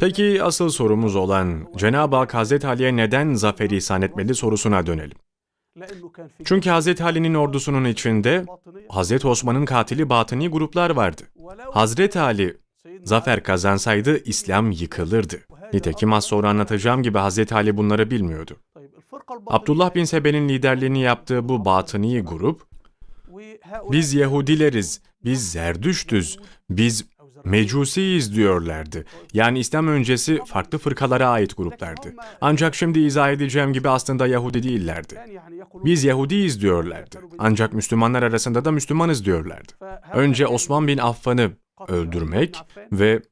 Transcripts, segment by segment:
Peki asıl sorumuz olan Cenab-ı Hak Hazreti Ali'ye neden zaferi ihsan etmedi sorusuna dönelim. Çünkü Hazreti Ali'nin ordusunun içinde Hazreti Osman'ın katili batıni gruplar vardı. Hazreti Ali zafer kazansaydı İslam yıkılırdı. Nitekim az sonra anlatacağım gibi Hazreti Ali bunları bilmiyordu. Abdullah bin Sebe'nin liderliğini yaptığı bu batıni grup, biz Yahudileriz, biz Zerdüştüz, biz Mecusiyiz diyorlardı. Yani İslam öncesi farklı fırkalara ait gruplardı. Ancak şimdi izah edeceğim gibi aslında Yahudi değillerdi. Biz Yahudiyiz diyorlardı. Ancak Müslümanlar arasında da Müslümanız diyorlardı. Önce Osman bin Affan'ı öldürmek ve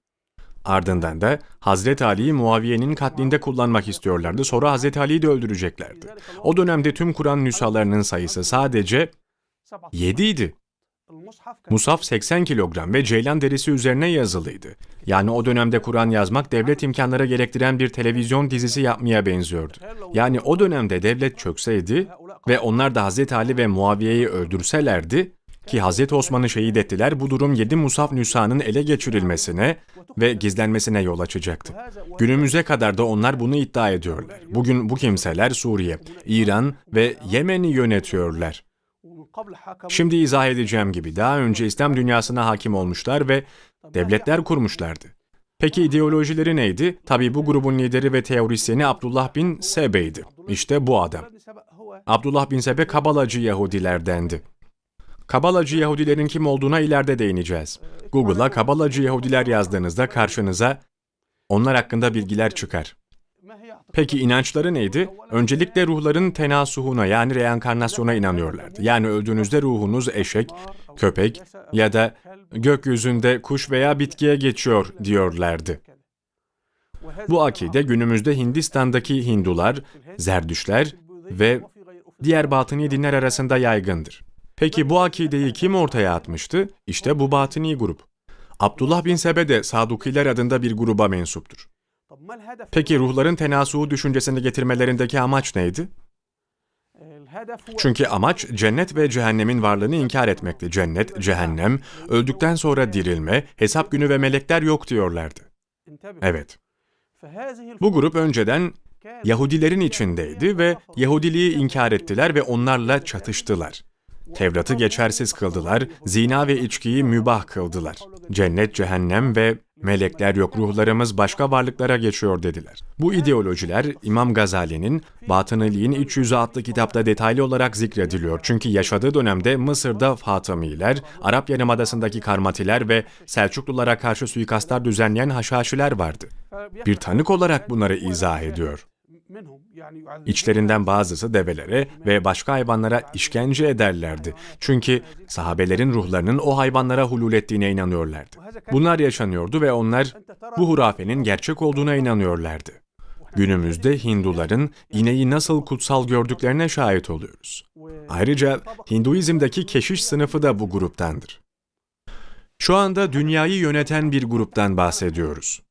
ardından da Hazreti Ali'yi Muaviye'nin katlinde kullanmak istiyorlardı. Sonra Hazreti Ali'yi de öldüreceklerdi. O dönemde tüm Kur'an nüshalarının sayısı sadece 7 idi. Musaf 80 kilogram ve ceylan derisi üzerine yazılıydı. Yani o dönemde Kur'an yazmak devlet imkanları gerektiren bir televizyon dizisi yapmaya benziyordu. Yani o dönemde devlet çökseydi ve onlar da Hazreti Ali ve Muaviye'yi öldürselerdi ki Hazreti Osman'ı şehit ettiler bu durum 7 Musaf nüshanın ele geçirilmesine ve gizlenmesine yol açacaktı. Günümüze kadar da onlar bunu iddia ediyorlar. Bugün bu kimseler Suriye, İran ve Yemen'i yönetiyorlar. Şimdi izah edeceğim gibi daha önce İslam dünyasına hakim olmuşlar ve devletler kurmuşlardı. Peki ideolojileri neydi? Tabii bu grubun lideri ve teorisyeni Abdullah bin Sebe'ydi. İşte bu adam. Abdullah bin Sebe Kabalacı Yahudilerdendi. Kabalacı Yahudilerin kim olduğuna ileride değineceğiz. Google'a Kabalacı Yahudiler yazdığınızda karşınıza onlar hakkında bilgiler çıkar. Peki inançları neydi? Öncelikle ruhların tenasuhuna yani reenkarnasyona inanıyorlardı. Yani öldüğünüzde ruhunuz eşek, köpek ya da gökyüzünde kuş veya bitkiye geçiyor diyorlardı. Bu akide günümüzde Hindistan'daki Hindular, Zerdüşler ve diğer batıni dinler arasında yaygındır. Peki bu akideyi kim ortaya atmıştı? İşte bu batıni grup. Abdullah bin Sebe de Sadukiler adında bir gruba mensuptur. Peki ruhların tenasuhu düşüncesini getirmelerindeki amaç neydi? Çünkü amaç cennet ve cehennemin varlığını inkar etmekti. Cennet, cehennem, öldükten sonra dirilme, hesap günü ve melekler yok diyorlardı. Evet. Bu grup önceden Yahudilerin içindeydi ve Yahudiliği inkar ettiler ve onlarla çatıştılar. Tevrat'ı geçersiz kıldılar, zina ve içkiyi mübah kıldılar. Cennet, cehennem ve melekler yok, ruhlarımız başka varlıklara geçiyor dediler. Bu ideolojiler İmam Gazali'nin Batıniliğin İç Yüzü adlı kitapta detaylı olarak zikrediliyor. Çünkü yaşadığı dönemde Mısır'da Fatımiler, Arap Yarımadası'ndaki Karmatiler ve Selçuklulara karşı suikastlar düzenleyen Haşhaşiler vardı. Bir tanık olarak bunları izah ediyor. İçlerinden bazısı develere ve başka hayvanlara işkence ederlerdi. Çünkü sahabelerin ruhlarının o hayvanlara hulul ettiğine inanıyorlardı. Bunlar yaşanıyordu ve onlar bu hurafenin gerçek olduğuna inanıyorlardı. Günümüzde Hinduların ineği nasıl kutsal gördüklerine şahit oluyoruz. Ayrıca Hinduizm'deki keşiş sınıfı da bu gruptandır. Şu anda dünyayı yöneten bir gruptan bahsediyoruz.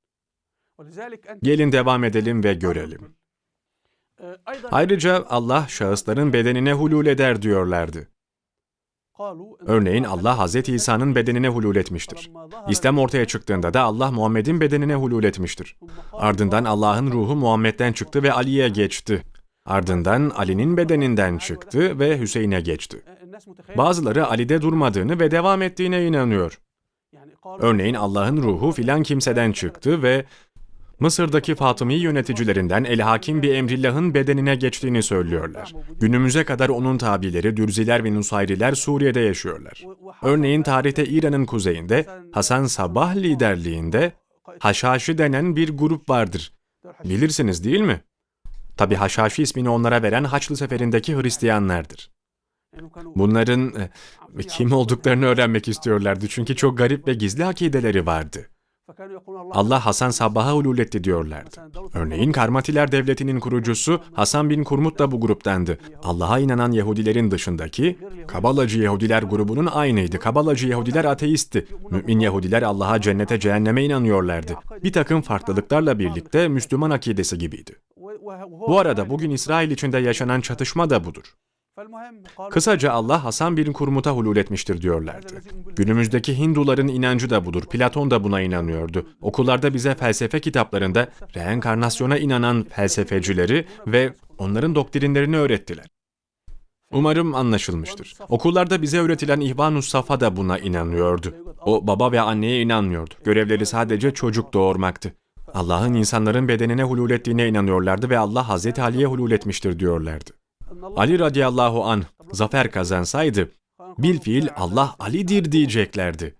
Gelin devam edelim ve görelim. Ayrıca Allah şahısların bedenine hulul eder diyorlardı. Örneğin Allah Hz. İsa'nın bedenine hulul etmiştir. İslam ortaya çıktığında da Allah Muhammed'in bedenine hulul etmiştir. Ardından Allah'ın ruhu Muhammed'den çıktı ve Ali'ye geçti. Ardından Ali'nin bedeninden çıktı ve Hüseyin'e geçti. Bazıları Ali'de durmadığını ve devam ettiğine inanıyor. Örneğin Allah'ın ruhu filan kimseden çıktı ve Mısır'daki Fatımi yöneticilerinden El Hakim bir Emrillah'ın bedenine geçtiğini söylüyorlar. Günümüze kadar onun tabileri Dürziler ve Nusayriler Suriye'de yaşıyorlar. Örneğin tarihte İran'ın kuzeyinde Hasan Sabah liderliğinde Haşhaşi denen bir grup vardır. Bilirsiniz değil mi? Tabi Haşhaşi ismini onlara veren Haçlı Seferi'ndeki Hristiyanlardır. Bunların e, kim olduklarını öğrenmek istiyorlardı çünkü çok garip ve gizli akideleri vardı. Allah Hasan Sabbah'a hulul etti diyorlardı. Örneğin Karmatiler Devleti'nin kurucusu Hasan bin Kurmut da bu gruptandı. Allah'a inanan Yahudilerin dışındaki Kabalacı Yahudiler grubunun aynıydı. Kabalacı Yahudiler ateistti. Mümin Yahudiler Allah'a cennete cehenneme inanıyorlardı. Bir takım farklılıklarla birlikte Müslüman akidesi gibiydi. Bu arada bugün İsrail içinde yaşanan çatışma da budur. Kısaca Allah Hasan bin Kurmut'a hulul etmiştir diyorlardı. Günümüzdeki Hinduların inancı da budur. Platon da buna inanıyordu. Okullarda bize felsefe kitaplarında reenkarnasyona inanan felsefecileri ve onların doktrinlerini öğrettiler. Umarım anlaşılmıştır. Okullarda bize öğretilen İhvanus Safa da buna inanıyordu. O baba ve anneye inanmıyordu. Görevleri sadece çocuk doğurmaktı. Allah'ın insanların bedenine hulul ettiğine inanıyorlardı ve Allah Hazreti Ali'ye hulul etmiştir diyorlardı. Ali radıyallahu an zafer kazansaydı bil fiil Allah Ali'dir diyeceklerdi.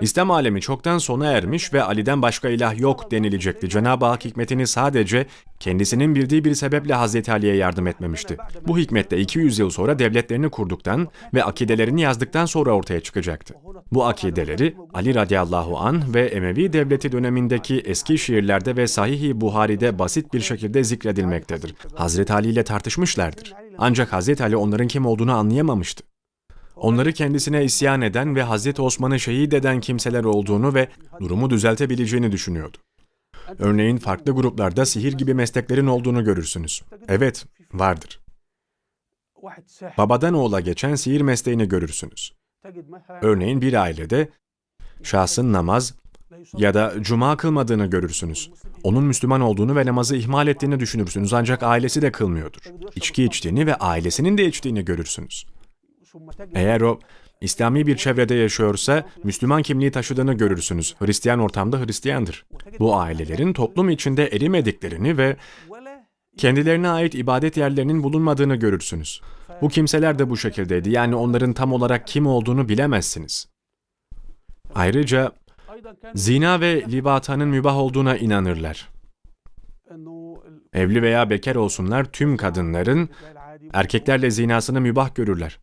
İslam alemi çoktan sona ermiş ve Ali'den başka ilah yok denilecekti. Cenab-ı Hak hikmetini sadece kendisinin bildiği bir sebeple Hazreti Ali'ye yardım etmemişti. Bu hikmet de 200 yıl sonra devletlerini kurduktan ve akidelerini yazdıktan sonra ortaya çıkacaktı. Bu akideleri Ali radıyallahu an ve Emevi devleti dönemindeki eski şiirlerde ve Sahih-i Buhari'de basit bir şekilde zikredilmektedir. Hazreti Ali ile tartışmışlardır. Ancak Hazreti Ali onların kim olduğunu anlayamamıştı onları kendisine isyan eden ve Hazreti Osman'ı şehit eden kimseler olduğunu ve durumu düzeltebileceğini düşünüyordu. Örneğin farklı gruplarda sihir gibi mesleklerin olduğunu görürsünüz. Evet, vardır. Babadan oğula geçen sihir mesleğini görürsünüz. Örneğin bir ailede şahsın namaz ya da cuma kılmadığını görürsünüz. Onun Müslüman olduğunu ve namazı ihmal ettiğini düşünürsünüz ancak ailesi de kılmıyordur. İçki içtiğini ve ailesinin de içtiğini görürsünüz. Eğer o İslami bir çevrede yaşıyorsa Müslüman kimliği taşıdığını görürsünüz. Hristiyan ortamda Hristiyandır. Bu ailelerin toplum içinde erimediklerini ve kendilerine ait ibadet yerlerinin bulunmadığını görürsünüz. Bu kimseler de bu şekildeydi. Yani onların tam olarak kim olduğunu bilemezsiniz. Ayrıca zina ve libatanın mübah olduğuna inanırlar. Evli veya bekar olsunlar tüm kadınların erkeklerle zinasını mübah görürler.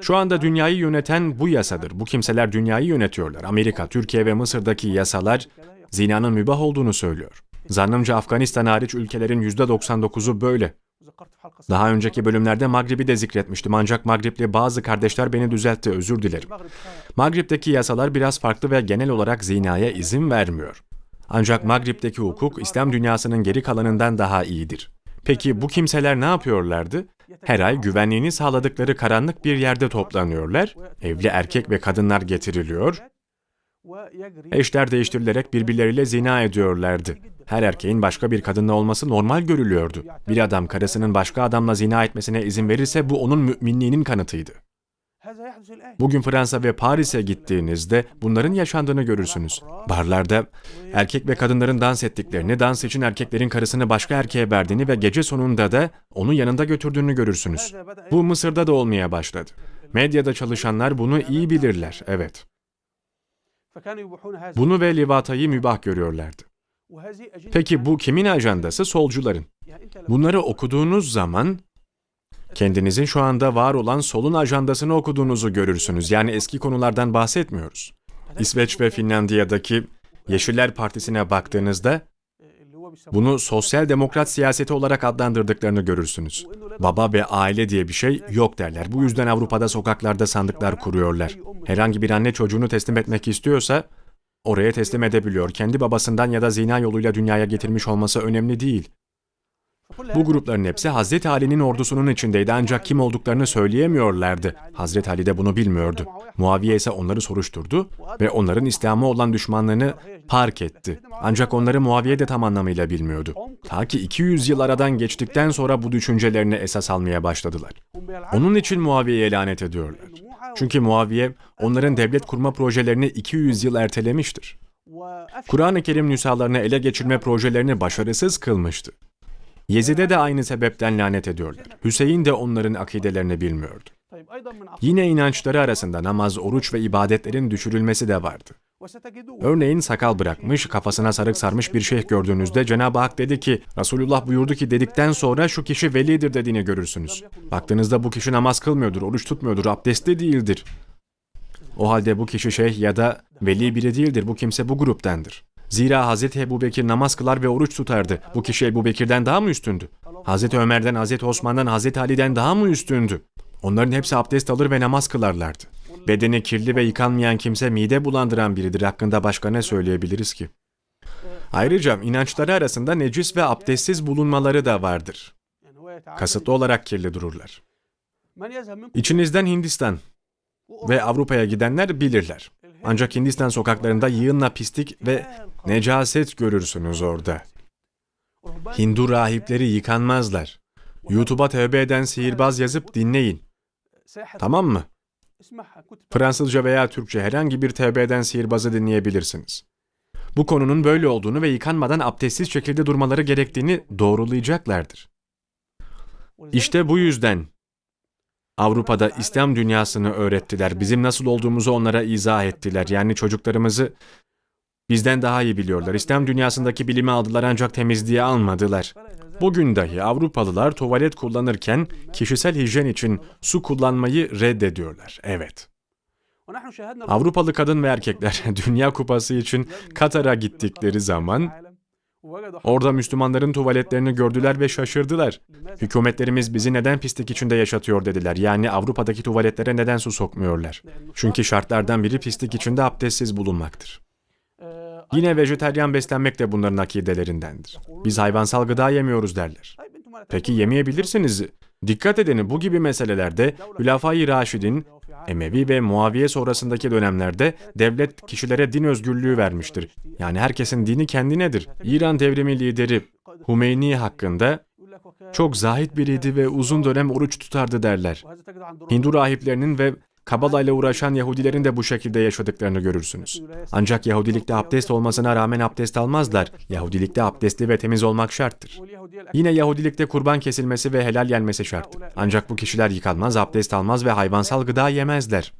Şu anda dünyayı yöneten bu yasadır. Bu kimseler dünyayı yönetiyorlar. Amerika, Türkiye ve Mısır'daki yasalar zinanın mübah olduğunu söylüyor. Zannımca Afganistan hariç ülkelerin %99'u böyle. Daha önceki bölümlerde Magrib'i de zikretmiştim ancak Magrib'li bazı kardeşler beni düzeltti, özür dilerim. Magrib'deki yasalar biraz farklı ve genel olarak zinaya izin vermiyor. Ancak Magrib'deki hukuk İslam dünyasının geri kalanından daha iyidir. Peki bu kimseler ne yapıyorlardı? Her ay güvenliğini sağladıkları karanlık bir yerde toplanıyorlar, evli erkek ve kadınlar getiriliyor, eşler değiştirilerek birbirleriyle zina ediyorlardı. Her erkeğin başka bir kadınla olması normal görülüyordu. Bir adam karısının başka adamla zina etmesine izin verirse bu onun müminliğinin kanıtıydı. Bugün Fransa ve Paris'e gittiğinizde bunların yaşandığını görürsünüz. Barlarda erkek ve kadınların dans ettiklerini, dans için erkeklerin karısını başka erkeğe verdiğini ve gece sonunda da onu yanında götürdüğünü görürsünüz. Bu Mısır'da da olmaya başladı. Medyada çalışanlar bunu iyi bilirler, evet. Bunu ve livatayı mübah görüyorlardı. Peki bu kimin ajandası? Solcuların. Bunları okuduğunuz zaman kendinizin şu anda var olan solun ajandasını okuduğunuzu görürsünüz. Yani eski konulardan bahsetmiyoruz. İsveç ve Finlandiya'daki Yeşiller Partisi'ne baktığınızda bunu sosyal demokrat siyaseti olarak adlandırdıklarını görürsünüz. Baba ve aile diye bir şey yok derler. Bu yüzden Avrupa'da sokaklarda sandıklar kuruyorlar. Herhangi bir anne çocuğunu teslim etmek istiyorsa oraya teslim edebiliyor. Kendi babasından ya da zina yoluyla dünyaya getirmiş olması önemli değil. Bu grupların hepsi Hazreti Ali'nin ordusunun içindeydi ancak kim olduklarını söyleyemiyorlardı. Hazreti Ali de bunu bilmiyordu. Muaviye ise onları soruşturdu ve onların İslam'a olan düşmanlığını fark etti. Ancak onları Muaviye de tam anlamıyla bilmiyordu. Ta ki 200 yıl aradan geçtikten sonra bu düşüncelerini esas almaya başladılar. Onun için Muaviye'ye lanet ediyorlar. Çünkü Muaviye onların devlet kurma projelerini 200 yıl ertelemiştir. Kur'an-ı Kerim nüshalarını ele geçirme projelerini başarısız kılmıştı. Yezid'e de aynı sebepten lanet ediyorlar. Hüseyin de onların akidelerini bilmiyordu. Yine inançları arasında namaz, oruç ve ibadetlerin düşürülmesi de vardı. Örneğin sakal bırakmış, kafasına sarık sarmış bir şeyh gördüğünüzde Cenab-ı Hak dedi ki, Resulullah buyurdu ki dedikten sonra şu kişi velidir dediğini görürsünüz. Baktığınızda bu kişi namaz kılmıyordur, oruç tutmuyordur, abdestli değildir. O halde bu kişi şeyh ya da veli biri değildir, bu kimse bu gruptandır. Zira Hz. Ebu Bekir namaz kılar ve oruç tutardı. Bu kişi Ebu Bekir'den daha mı üstündü? Hz. Ömer'den, Hz. Osman'dan, Hz. Ali'den daha mı üstündü? Onların hepsi abdest alır ve namaz kılarlardı. Bedeni kirli ve yıkanmayan kimse mide bulandıran biridir. Hakkında başka ne söyleyebiliriz ki? Ayrıca inançları arasında necis ve abdestsiz bulunmaları da vardır. kasıtlı olarak kirli dururlar. İçinizden Hindistan ve Avrupa'ya gidenler bilirler. Ancak Hindistan sokaklarında yığınla pislik ve necaset görürsünüz orada. Hindu rahipleri yıkanmazlar. YouTube'a tövbe eden sihirbaz yazıp dinleyin. Tamam mı? Fransızca veya Türkçe herhangi bir tövbe eden sihirbazı dinleyebilirsiniz. Bu konunun böyle olduğunu ve yıkanmadan abdestsiz şekilde durmaları gerektiğini doğrulayacaklardır. İşte bu yüzden Avrupa'da İslam dünyasını öğrettiler. Bizim nasıl olduğumuzu onlara izah ettiler. Yani çocuklarımızı bizden daha iyi biliyorlar. İslam dünyasındaki bilimi aldılar ancak temizliğe almadılar. Bugün dahi Avrupalılar tuvalet kullanırken kişisel hijyen için su kullanmayı reddediyorlar. Evet. Avrupalı kadın ve erkekler Dünya Kupası için Katar'a gittikleri zaman orada Müslümanların tuvaletlerini gördüler ve şaşırdılar. Hükümetlerimiz bizi neden pislik içinde yaşatıyor dediler. Yani Avrupa'daki tuvaletlere neden su sokmuyorlar? Çünkü şartlardan biri pislik içinde abdestsiz bulunmaktır. Yine vejeteryan beslenmek de bunların akidelerindendir. Biz hayvansal gıda yemiyoruz derler. Peki yemeyebilirsiniz. Dikkat edin bu gibi meselelerde Hülafai Raşid'in Emevi ve Muaviye sonrasındaki dönemlerde devlet kişilere din özgürlüğü vermiştir. Yani herkesin dini kendinedir. İran devrimi lideri Hümeyni hakkında çok zahit biriydi ve uzun dönem oruç tutardı derler. Hindu rahiplerinin ve Kabala ile uğraşan Yahudilerin de bu şekilde yaşadıklarını görürsünüz. Ancak Yahudilikte abdest olmasına rağmen abdest almazlar. Yahudilikte abdestli ve temiz olmak şarttır. Yine Yahudilikte kurban kesilmesi ve helal yenmesi şarttır. Ancak bu kişiler yıkanmaz, abdest almaz ve hayvansal gıda yemezler.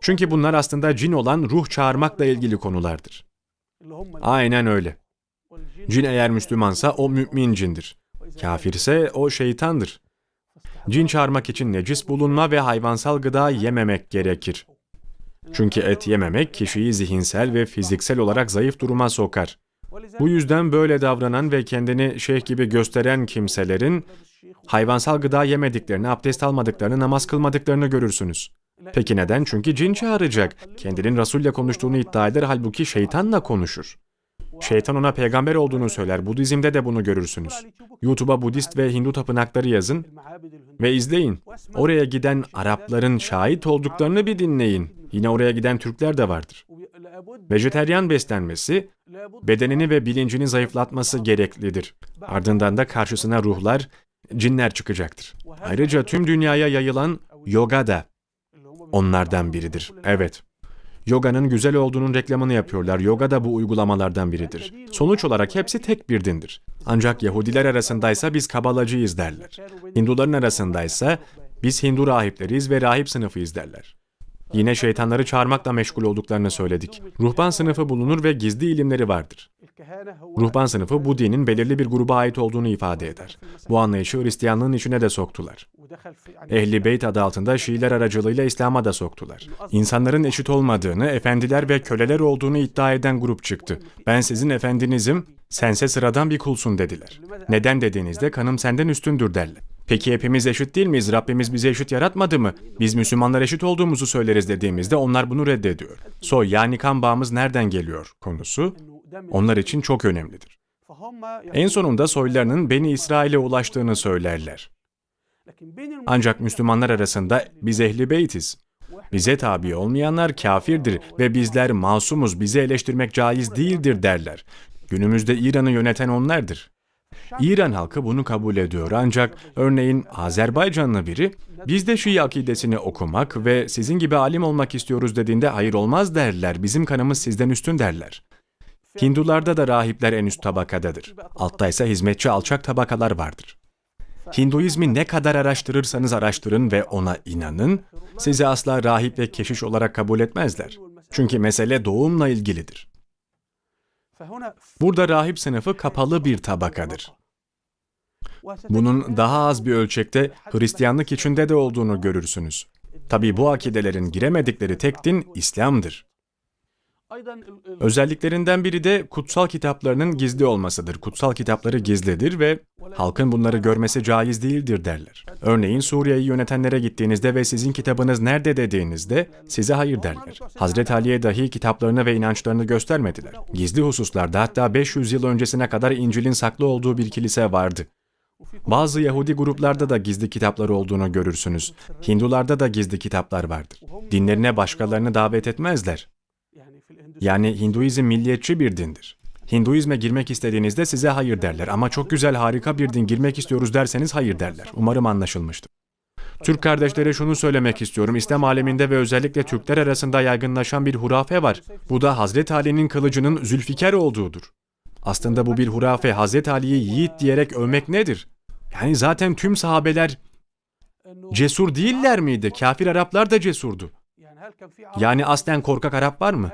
Çünkü bunlar aslında cin olan ruh çağırmakla ilgili konulardır. Aynen öyle. Cin eğer Müslümansa o mümin cindir. Kafir ise o şeytandır. Cin çağırmak için necis bulunma ve hayvansal gıda yememek gerekir. Çünkü et yememek kişiyi zihinsel ve fiziksel olarak zayıf duruma sokar. Bu yüzden böyle davranan ve kendini şeyh gibi gösteren kimselerin hayvansal gıda yemediklerini, abdest almadıklarını, namaz kılmadıklarını görürsünüz. Peki neden? Çünkü cin çağıracak. Kendinin Resul'le konuştuğunu iddia eder halbuki şeytanla konuşur. Şeytan ona peygamber olduğunu söyler. Budizm'de de bunu görürsünüz. YouTube'a Budist ve Hindu tapınakları yazın ve izleyin. Oraya giden Arapların şahit olduklarını bir dinleyin. Yine oraya giden Türkler de vardır. Vejeteryan beslenmesi, bedenini ve bilincini zayıflatması gereklidir. Ardından da karşısına ruhlar, cinler çıkacaktır. Ayrıca tüm dünyaya yayılan yoga da onlardan biridir. Evet. Yoga'nın güzel olduğunun reklamını yapıyorlar. Yoga da bu uygulamalardan biridir. Sonuç olarak hepsi tek bir dindir. Ancak Yahudiler arasındaysa biz kabalacıyız derler. Hinduların arasındaysa biz Hindu rahipleriyiz ve rahip sınıfıyız derler. Yine şeytanları çağırmakla meşgul olduklarını söyledik. Ruhban sınıfı bulunur ve gizli ilimleri vardır. Ruhban sınıfı bu dinin belirli bir gruba ait olduğunu ifade eder. Bu anlayışı Hristiyanlığın içine de soktular. Ehli Beyt adı altında Şiiler aracılığıyla İslam'a da soktular. İnsanların eşit olmadığını, efendiler ve köleler olduğunu iddia eden grup çıktı. Ben sizin efendinizim, sense sıradan bir kulsun dediler. Neden dediğinizde kanım senden üstündür derler. Peki hepimiz eşit değil miyiz? Rabbimiz bizi eşit yaratmadı mı? Biz Müslümanlar eşit olduğumuzu söyleriz dediğimizde onlar bunu reddediyor. Soy yani kan bağımız nereden geliyor konusu onlar için çok önemlidir. En sonunda soylarının Beni İsrail'e ulaştığını söylerler. Ancak Müslümanlar arasında biz ehli beytiz. Bize tabi olmayanlar kafirdir ve bizler masumuz, bizi eleştirmek caiz değildir derler. Günümüzde İran'ı yöneten onlardır. İran halkı bunu kabul ediyor ancak örneğin Azerbaycanlı biri biz de Şii akidesini okumak ve sizin gibi alim olmak istiyoruz dediğinde hayır olmaz derler. Bizim kanımız sizden üstün derler. Hindularda da rahipler en üst tabakadadır. Altta ise hizmetçi alçak tabakalar vardır. Hinduizmi ne kadar araştırırsanız araştırın ve ona inanın, sizi asla rahip ve keşiş olarak kabul etmezler. Çünkü mesele doğumla ilgilidir. Burada rahip sınıfı kapalı bir tabakadır. Bunun daha az bir ölçekte Hristiyanlık içinde de olduğunu görürsünüz. Tabi bu akidelerin giremedikleri tek din İslam'dır. Özelliklerinden biri de kutsal kitaplarının gizli olmasıdır. Kutsal kitapları gizlidir ve halkın bunları görmesi caiz değildir derler. Örneğin Suriye'yi yönetenlere gittiğinizde ve sizin kitabınız nerede dediğinizde size hayır derler. Hazreti Ali'ye dahi kitaplarını ve inançlarını göstermediler. Gizli hususlarda hatta 500 yıl öncesine kadar İncil'in saklı olduğu bir kilise vardı. Bazı Yahudi gruplarda da gizli kitapları olduğunu görürsünüz. Hindularda da gizli kitaplar vardır. Dinlerine başkalarını davet etmezler. Yani Hinduizm milliyetçi bir dindir. Hinduizme girmek istediğinizde size hayır derler ama çok güzel harika bir din girmek istiyoruz derseniz hayır derler. Umarım anlaşılmıştır. Türk kardeşlere şunu söylemek istiyorum. İslam aleminde ve özellikle Türkler arasında yaygınlaşan bir hurafe var. Bu da Hazreti Ali'nin kılıcının Zülfikar olduğudur. Aslında bu bir hurafe. Hazreti Ali'yi yiğit diyerek övmek nedir? Yani zaten tüm sahabeler cesur değiller miydi? Kafir Araplar da cesurdu. Yani aslen korkak Arap var mı?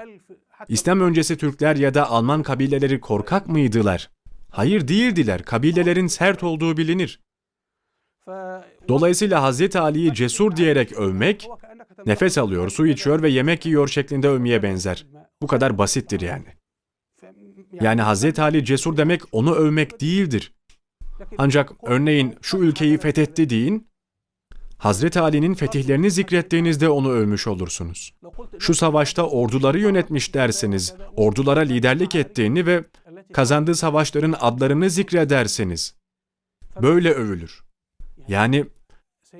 İslam öncesi Türkler ya da Alman kabileleri korkak mıydılar? Hayır değildiler. Kabilelerin sert olduğu bilinir. Dolayısıyla Hazreti Ali'yi cesur diyerek övmek, nefes alıyor, su içiyor ve yemek yiyor şeklinde övmeye benzer. Bu kadar basittir yani. Yani Hazreti Ali cesur demek onu övmek değildir. Ancak örneğin şu ülkeyi fethetti deyin, Hazreti Ali'nin fetihlerini zikrettiğinizde onu övmüş olursunuz. Şu savaşta orduları yönetmiş derseniz, ordulara liderlik ettiğini ve kazandığı savaşların adlarını zikrederseniz, böyle övülür. Yani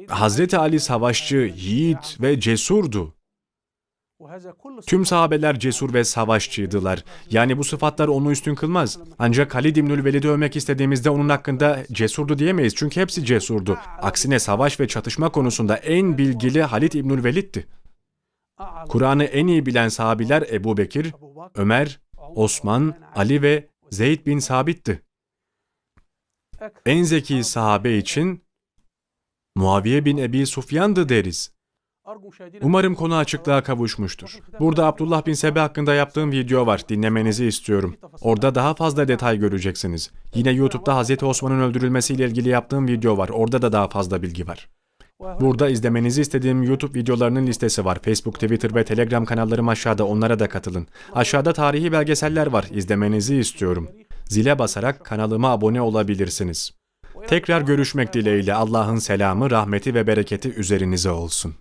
Hazreti Ali savaşçı, yiğit ve cesurdu. Tüm sahabeler cesur ve savaşçıydılar. Yani bu sıfatlar onu üstün kılmaz. Ancak Halid İbnül Velid'i övmek istediğimizde onun hakkında cesurdu diyemeyiz. Çünkü hepsi cesurdu. Aksine savaş ve çatışma konusunda en bilgili Halid İbnül Velid'ti. Kur'an'ı en iyi bilen sahabiler Ebu Bekir, Ömer, Osman, Ali ve Zeyd bin Sabit'ti. En zeki sahabe için Muaviye bin Ebi Sufyan'dı deriz. Umarım konu açıklığa kavuşmuştur. Burada Abdullah bin Sebe hakkında yaptığım video var. Dinlemenizi istiyorum. Orada daha fazla detay göreceksiniz. Yine YouTube'da Hz. Osman'ın öldürülmesiyle ilgili yaptığım video var. Orada da daha fazla bilgi var. Burada izlemenizi istediğim YouTube videolarının listesi var. Facebook, Twitter ve Telegram kanallarım aşağıda. Onlara da katılın. Aşağıda tarihi belgeseller var. İzlemenizi istiyorum. Zile basarak kanalıma abone olabilirsiniz. Tekrar görüşmek dileğiyle Allah'ın selamı, rahmeti ve bereketi üzerinize olsun.